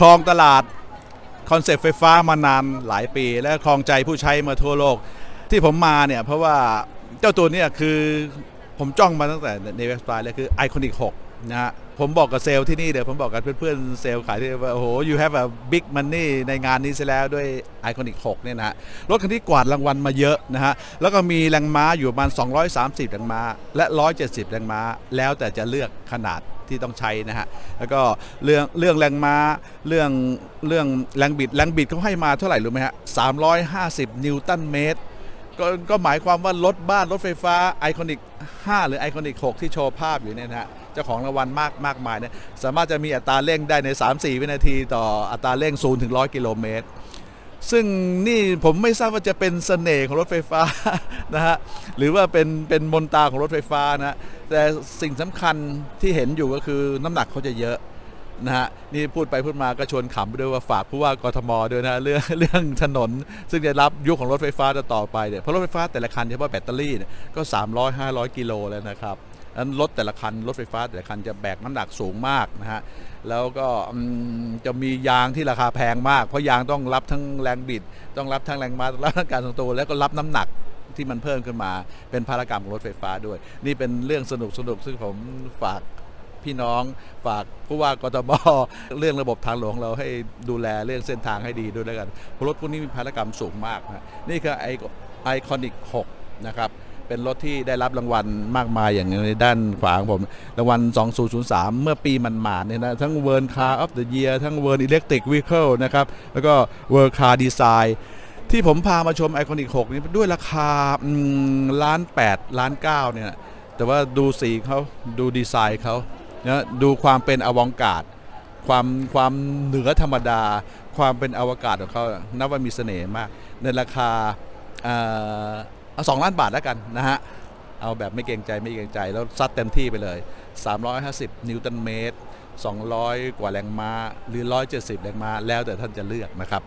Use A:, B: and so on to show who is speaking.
A: ครองตลาดคอนเซปต์ไฟฟ้ามานานหลายปี และครองใจผู้ใช้มาทั่วโลก ที่ผมมาเนี่ยเพราะว่าเจ้าตัวนี้คือผมจ้องมาตั้งแต่ในเว็บไซต์เลยคือ Iconic 6นะฮะผมบอกกับเซลล์ที่นี่เดี๋ยวผมบอกกับเพื่อนๆเซลล์ขายที่ว่าโอ้โห you have a big money ในงานนี้ซะแล้วด้วย Iconic 6เนี่ยนะฮะรถคันที่กวาดรางวัลมาเยอะนะฮะ แล้วก็มีแรงม้าอยู่ประมาณ 230 แรงม้า และ 170 แรงม้า แล้วแต่จะเลือกขนาด ที่ต้องใช้นะฮะแล้วก็เรื่องเรื่องแรงม้าเรื่องเรื่องแรงบิดแรงบิดเขาให้มาเท่าไหร่รู้ไหมฮะ350นิวตันเมตรก็ก็หมายความว่ารถบ้านรถไฟฟ้าไอคอนิก5หรือไอคอนิก6ที่โชว์ภาพอยู่เนี่ยนะฮะเจ้าของรางวัลมากมากมายเนี่ยสามารถจะมีอัตราเร่งได้ใน 3-4 วินาที ต่ออัตราเร่ง0ถึง100 กิโลเมตร ซึ่งนี่ผมไม่ทราบว่าจะเป็นเสน่ห์ของรถไฟฟ้านะฮะหรือว่าเป็นเป็นมนตาของรถไฟฟ้านะแต่สิ่งสำคัญที่เห็นอยู่ก็คือน้ำหนักเขาจะเยอะนะฮะนี่พูดไปพูดมาก็ชวนขำไปด้วยว่าฝากผู้ว่ากทมด้วยนะเรื่องเรื่องถนน ซึ่งจะรับยุคของรถไฟฟ้าจะต่อไปเนี่ยเพราะรถไฟฟ้าแต่ละคันเฉพาะแบตเตอรี่เนี่ยก็ 300 500 กิโลแล้วนะครับ นั้นรถแต่ละคันรถไฟฟ้าแต่ละคันจะแบกน้ำหนักสูงมากนะฮะแล้วก็อืมจะมียางที่ราคาแพงมาก เพราะยางต้องรับทั้งแรงบิด ต้องรับทั้งแรงม้าต้องรับทั้งการทรงตัวแล้วก็รับน้ำหนักที่มันเพิ่มขึ้นมาเป็นภารกรรมของรถไฟฟ้าด้วย นี่เป็นเรื่องสนุกสนุกซึ่งผมฝากพี่น้องฝากผู้ว่ากทมเรื่องระบบทางหลวงเราให้ดูแลเรื่องเส้นทางให้ดีด้วยแล้วกันเพราะรถพวกนี้มีพารกรรมสูงมากนะนี่คือไอไอคอนิก6นะครับ เป็นรถที่ได้รับรางวัลมากมายอย่างในด้านขวาของผม รางวัล 2003 เมื่อปีมันมาเนี่ยนะทั้ง World Car of the Year ทั้ง World Electric Vehicle นะครับ แล้วก็ World Car Design ที่ผมพามาชมไอคอนิก6นี้ด้วยราคาล้าน8ล้าน9เนี่ยแต่ว่าดูสีเขาดูดีไซน์เขานะดูความเป็นอวองการความความเหนือธรรมดา ความเป็นอวกาศของเขานับว่ามีเสน่ห์มาก ในราคาอ่อ เอาสองล้านบาทแล้วกันนะฮะเอาแบบไม่เกรงใจไม่เกรงใจแล้วซัดเต็มที่ไปเลย 350 นิวตันเมตร 200 กว่าแรงม้า หรือ 170 แรงม้า แล้วแต่ท่านจะเลือกนะครับ